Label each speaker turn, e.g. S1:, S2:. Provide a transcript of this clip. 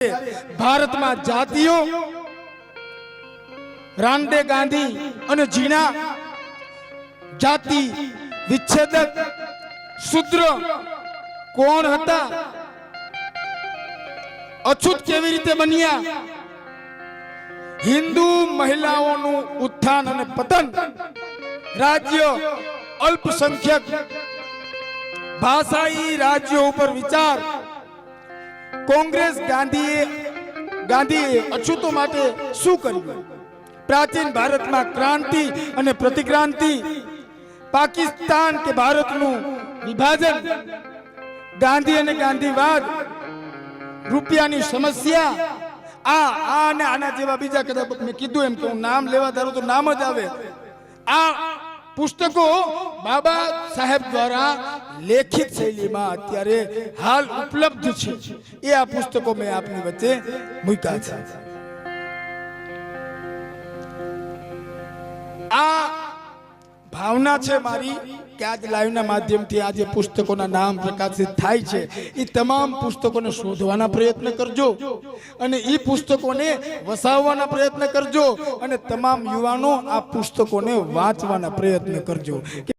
S1: ભારતમાં જાતિઓ રામદે ગાંધી અને જીણા જાતિ વિચ્છેદક, શુદ્ર કોણ હતા? અછૂત કેવી રીતે બન્યા? હિન્દુ મહિલાઓનું ઉત્થાન અને પતન, રાજ્ય અલ્પસંખ્યક, ભાષાઈ રાજ્યો ઉપર વિચાર કોંગ્રેસ ગાંધીએ ગાંધીએ અછૂતો માટે શું કર્યું? પ્રાચીન ભારતમાં ક્રાંતિ અને પ્રતિક્રાંતિ, પાકિસ્તાન કે ભારતનું વિભાજન, ગાંધી અને ગાંધીવાદ, રૂપિયાની સમસ્યા, આ આ અને આના જેવા બીજા કદાચ મેં કીધું એમ કે હું નામ લેવા ધારું તો નામ જ આવે. આ પુસ્તકો બાબા સાહેબ દ્વારા લેખિત શૈલીમાં અત્યારે હાલ ઉપલબ્ધ છે. એ આ પુસ્તકો મેં આપની વચ્ચે મૂક્યા છે. આ ભાવના છે મારી કે આજ લાઈવના માધ્યમથી આજે પુસ્તકોના નામ પ્રકાશિત થાય છે. એ તમામ પુસ્તકોને શોધવાના પ્રયત્ન કરજો અને એ પુસ્તકોને વસાવવાના પ્રયત્ન કરજો અને તમામ યુવાનો આ પુસ્તકોને વાંચવાના પ્રયત્ન કરજો.